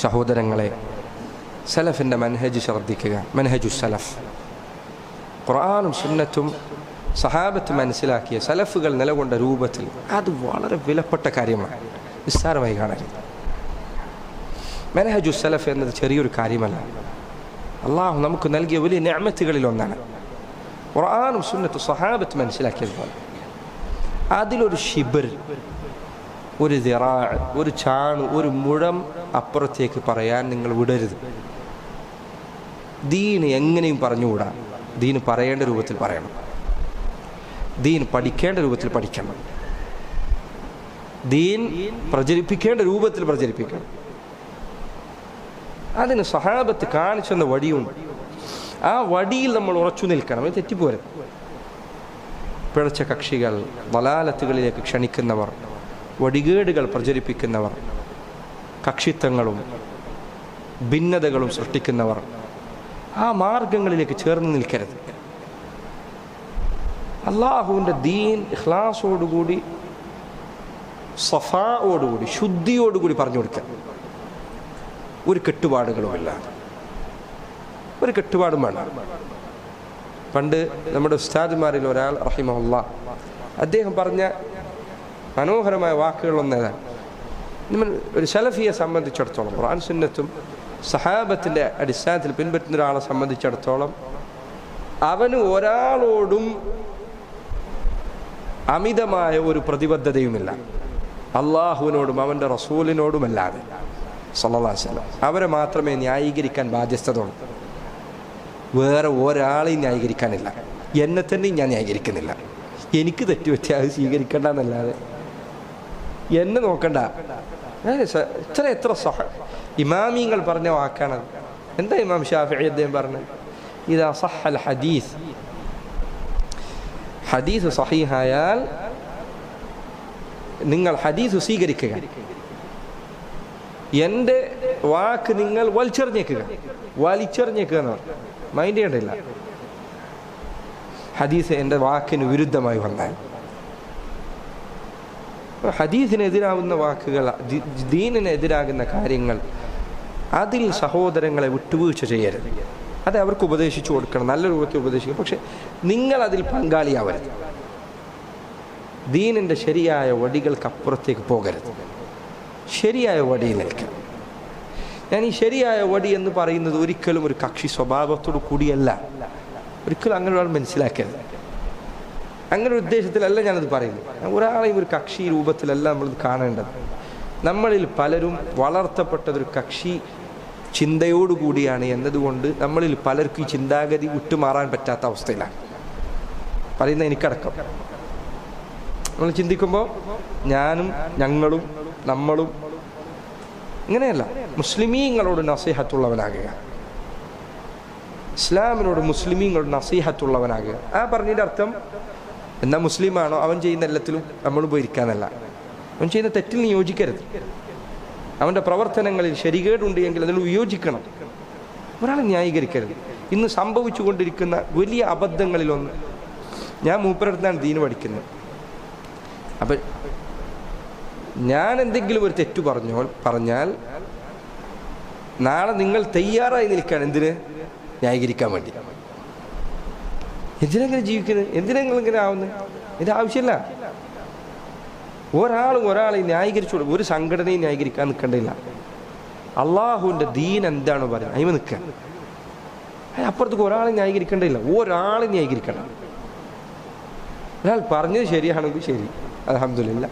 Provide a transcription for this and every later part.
സഹോദരങ്ങളെ സലഫിന്റെ മനഹജ് ശ്രദ്ധിക്കുക മനഹജു സലഫ്. ഖുർആാനും സുന്നത്തും സഹാബത്ത് മനസ്സിലാക്കിയ സലഫുകൾ നിലകൊണ്ട രൂപത്തിൽ അത് വളരെ വിലപ്പെട്ട കാര്യമാണ്. നിസ്സാരമായി കാണരുത്. മനഹജു സലഫ് എന്നത് ചെറിയൊരു കാര്യമല്ല. അള്ളാഹു നമുക്ക് നൽകിയ വലിയ ഞാമത്തുകളിൽ ഒന്നാണ്. ഖുർആാനും സുന്നത്തും സഹാബത്ത് മനസ്സിലാക്കിയതുപോലെ. അതിലൊരു ഷിബർ ഒരു ദിറാ ഒരു ചാണ് ഒരു മുഴം അപ്പുറത്തേക്ക് പറയാൻ നിങ്ങൾ വിടരുത്. ദീന് എങ്ങനെയും പറഞ്ഞുകൂടാ. ദീന് പറയേണ്ട രൂപത്തിൽ പറയണം. ദീൻ പഠിക്കേണ്ട രൂപത്തിൽ പഠിക്കണം. ദീൻ പ്രചരിപ്പിക്കേണ്ട രൂപത്തിൽ പ്രചരിപ്പിക്കണം. അതിന് സഹാബത്ത് കാണിച്ചെന്ന വടിയുണ്ട് ആ വടിയിൽ നമ്മൾ ഉറച്ചു നിൽക്കണം. തെറ്റിപ്പോരുത്. പിഴച്ച കക്ഷികൾ വലാലത്തുകളിലേക്ക് ക്ഷണിക്കുന്നവർ വടികേടുകൾ പ്രചരിപ്പിക്കുന്നവർ കക്ഷിത്വങ്ങളും ഭിന്നതകളും സൃഷ്ടിക്കുന്നവർ ആ മാർഗങ്ങളിലേക്ക് ചേർന്ന് നിൽക്കരുത്. അള്ളാഹുവിന്റെ ദീൻ ഇഹ്ലാസോടുകൂടി സഫാവോടുകൂടി ശുദ്ധിയോടുകൂടി പറഞ്ഞു കൊടുക്കുക. ഒരു കെട്ടുപാടുകളുമില്ല ഒരു കെട്ടുപാടും വേണം പണ്ട് നമ്മുടെ ഉസ്താദ്മാരിൽ ഒരാൾ റഹിമല്ല അദ്ദേഹം പറഞ്ഞ മനോഹരമായ വാക്കുകളൊന്നേതാണ് നമ്മൾ ഒരു സലഫിയെ സംബന്ധിച്ചിടത്തോളം ഖുർആൻ സുന്നത്തും സഹാബത്തിന്റെ അടിസ്ഥാനത്തിൽ പിൻപറ്റുന്ന ഒരാളെ സംബന്ധിച്ചിടത്തോളം അവന് ഒരാളോടും അമിതമായ ഒരു പ്രതിബദ്ധതയുമില്ല. അള്ളാഹുവിനോടും അവന്റെ റസൂലിനോടുമല്ലാതെ. സല്ലാസ്ലം അവരെ മാത്രമേ ന്യായീകരിക്കാൻ ബാധ്യസ്ഥതയുള്ളൂ. വേറെ ഒരാളെയും ന്യായീകരിക്കാനില്ല. എന്നെ തന്നെയും ഞാൻ ന്യായീകരിക്കുന്നില്ല. എനിക്ക് തെറ്റുപറ്റി അത് സ്വീകരിക്കണ്ട എന്നല്ലാതെ എന്നെ നോക്കണ്ട. എത്ര എത്ര സഹ ഇമാമിങ്ങൾ പറഞ്ഞ വാക്കാണത് എന്താ ഇമാം ഷാഫി അദ്ദേഹം പറഞ്ഞത്? ഇതാ സഹൽ ഹദീസ്. ഹദീസ് സഹീഹായാൽ നിങ്ങൾ ഹദീസ് സ്വീകരിക്കുക. എന്റെ വാക്ക് നിങ്ങൾ വലിച്ചെറിഞ്ഞേക്കുക. വലിച്ചെറിഞ്ഞേക്കുക എന്ന് പറഞ്ഞു. മൈൻഡ് ചെയ്യണ്ടില്ല ഹദീസ് എന്റെ വാക്കിന് വിരുദ്ധമായി വന്നാൽ. ഹദീസിനെതിരാവുന്ന വാക്കുകൾ ദീനിനെതിരാകുന്ന കാര്യങ്ങൾ അതിൽ സഹോദരങ്ങളെ വിട്ടുവീഴ്ച ചെയ്യരുത്. അത് അവർക്ക് ഉപദേശിച്ചു കൊടുക്കണം നല്ല രൂപത്തിൽ ഉപദേശിക്കണം. പക്ഷെ നിങ്ങൾ അതിൽ പങ്കാളിയാവരുത്. ദീനിന്റെ ശരിയായ വടികൾക്കപ്പുറത്തേക്ക് പോകരുത്. ശരിയായ വടിയിൽ നിൽക്കണം ഞാൻ ഈ ശരിയായ വടി എന്ന് പറയുന്നത് ഒരിക്കലും ഒരു കക്ഷി സ്വഭാവത്തോടു കൂടിയല്ല. ഒരിക്കലും അങ്ങനെ ഒരാൾ മനസ്സിലാക്കരുത്. അങ്ങനെ ഉദ്ദേശത്തിലല്ല ഞാനത് പറയുന്നത്. ഒരാളെയും ഒരു കക്ഷി രൂപത്തിലല്ല നമ്മൾ കാണേണ്ടത്. നമ്മളിൽ പലരും വളർത്തപ്പെട്ടതൊരു കക്ഷി ചിന്തയോടുകൂടിയാണ് എന്നതുകൊണ്ട് നമ്മളിൽ പലർക്കും ഈ ചിന്താഗതി വിട്ടുമാറാൻ പറ്റാത്ത അവസ്ഥയിലാണ്. പറയുന്ന എനിക്കടക്കം. നമ്മൾ ചിന്തിക്കുമ്പോൾ ഞാനും ഞങ്ങളും നമ്മളും ഇങ്ങനെയല്ല. മുസ്ലിമീങ്ങളോട് നസീഹത്തുള്ളവനാകുക. ഇസ്ലാമിനോട് മുസ്ലിമീങ്ങളോട് നസീഹത്തുള്ളവനാകുക. ആ പറഞ്ഞതിന്റെ അർത്ഥം എന്നാ മുസ്ലിമാണോ? അവൻ ചെയ്യുന്ന എല്ലാത്തിലും നമ്മൾ പോയി ഇരിക്കാന്നല്ല അവൻ ചെയ്യുന്ന തെറ്റിൽ നീ യോജിക്കരുത് അവന്റെ പ്രവർത്തനങ്ങളിൽ ശരികേടുണ്ട് എങ്കിൽ അതിൽ വിയോജിക്കണം. ഒരാളെ ന്യായീകരിക്കരുത്. ഇന്ന് സംഭവിച്ചു കൊണ്ടിരിക്കുന്ന വലിയ അബദ്ധങ്ങളിലൊന്ന് ഞാൻ മൂപ്പരടുത്താണ് ദീന് പഠിക്കുന്നത്. അപ്പം ഞാൻ എന്തെങ്കിലും ഒരു തെറ്റു പറഞ്ഞോ പറഞ്ഞാൽ നാളെ നിങ്ങൾ തയ്യാറായി നിൽക്കുകയാണ് എന്തിന്? ന്യായീകരിക്കാൻ വേണ്ടി. എന്തിനെങ്ങനെ ജീവിക്കുന്നത് എന്തിനെങ്കിലും ഇങ്ങനെ ആവുന്നത് ഇത് ആവശ്യമില്ല ഒരാളും ഒരാളെ ന്യായീകരിച്ചു ഒരു സംഘടനയും ന്യായീകരിക്കാൻ നിൽക്കേണ്ടില്ല അള്ളാഹുവിന്റെ ദീൻ എന്താണ് പറയുന്നത് അതിമ നിൽക്കുക. അപ്പുറത്തേക്ക് ഒരാളെ ന്യായീകരിക്കേണ്ടില്ല ഒരാളെ ന്യായീകരിക്കണം. ഒരാൾ പറഞ്ഞത് ശരിയാണെങ്കിൽ ശരി. അലഹമില്ല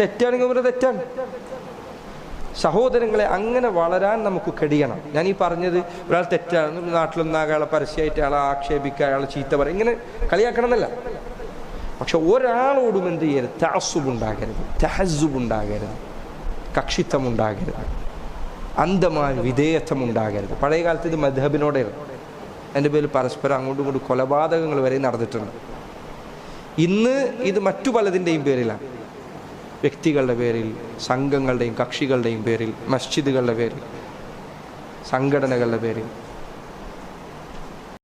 തെറ്റാണെങ്കിൽ അവരുടെ തെറ്റാണ്. സഹോദരങ്ങളെ അങ്ങനെ വളരാൻ നമുക്ക് കഴിയണം ഞാൻ ഈ പറഞ്ഞത് ഒരാൾ തെറ്റാണ് നാട്ടിലൊന്നും അയാളെ പരസ്യമായിട്ട് അയാളെ ആക്ഷേപിക്കുക അയാളെ ചീത്ത പറയും. ഇങ്ങനെ കളിയാക്കണം എന്നല്ല പക്ഷെ ഒരാളോടും എന്ത് ചെയ്യരുത്? തഹസുബുണ്ടാകരുത് ഉണ്ടാകരുത് തഹസുബ് ഉണ്ടാകരുത് കക്ഷിത്വം ഉണ്ടാകരുത് അന്ധമായ വിധേയത്വം ഉണ്ടാകരുത് പഴയ കാലത്ത് ഇത് മധബിനോടെയാണ് എന്റെ പേരിൽ പരസ്പരം അങ്ങോട്ടും ഇങ്ങോട്ടും കൊലപാതകങ്ങൾ വരെ നടന്നിട്ടുണ്ട്. ഇന്ന് ഇത് മറ്റു പലതിന്റെയും പേരിലാണ്. വ്യക്തികളുടെ പേരിൽ സംഘങ്ങളുടെയും കക്ഷികളുടെയും പേരിൽ മസ്ജിദുകളുടെ പേരിൽ സംഘടനകളുടെ പേരിൽ.